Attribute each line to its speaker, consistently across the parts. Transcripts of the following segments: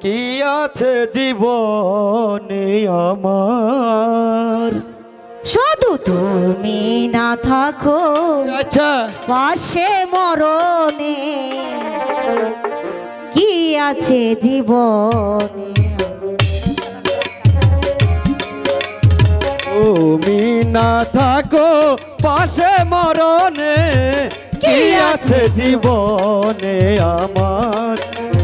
Speaker 1: কি আছে জীবনে আমার?
Speaker 2: শুধু তুমি না থাকো
Speaker 1: আচ্ছা।
Speaker 2: পাশে মরণে। কি আছে জীবনে?
Speaker 1: তুমি না থাকো পাশে মরণে। কি আছে জীবনে আমার?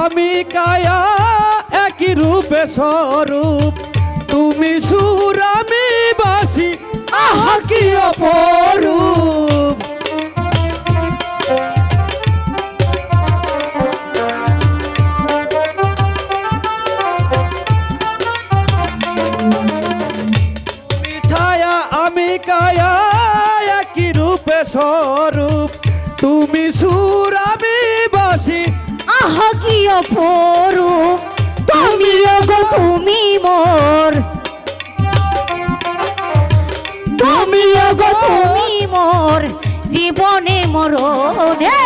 Speaker 1: আমি কায়া একই রূপে স্বরূপ। তুমি সুর আমি বাসি, আহা কি অপরূপ। আমি কায়া একই রূপে স্বরূপ। তুমি সুর
Speaker 2: কি অপরূপ তুমি গো, তুমি মোর। তুমি গো, তুমি মোর। জীবনে মরণে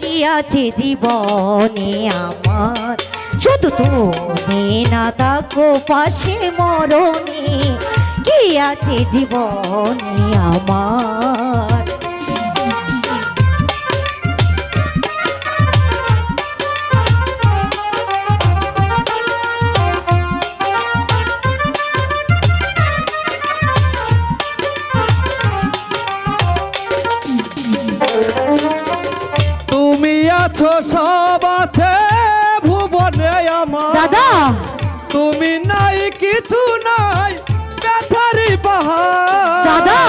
Speaker 2: কি আছে জীবনে আমার? শুধু তুমি না, থাকো পাশে মরণে, কি আছে জীবনে আমার?
Speaker 1: আছো সব আছে ভুবনে আমার।
Speaker 2: দাদা!
Speaker 1: তুমি নাই কিছু নাই ব্যথারি পাহাড়।
Speaker 2: দাদা!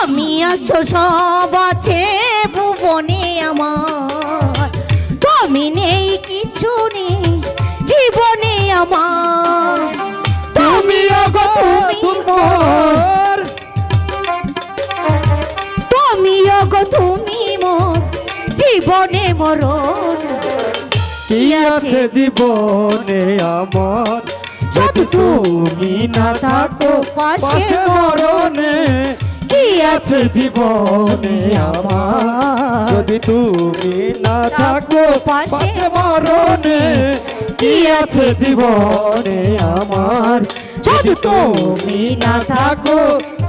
Speaker 2: আমি আছো সব আছে ভুবনে আমার। তুমি নেই কিছু নেই।
Speaker 1: তোমার
Speaker 2: তুমি অগো তুমি মোর জীবনে মরণ।
Speaker 1: কি আছে জীবনে আমার? যদি তুমি না থাকো পাশে মরণে। কি আছে জীবনে আমার? যদি তুমি না থাকো পাশে মরণে। কি আছে জীবনে আমার? যদি তুমি না থাকো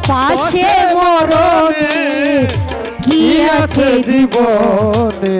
Speaker 1: পাশে মরণে কি আছে জীবনে?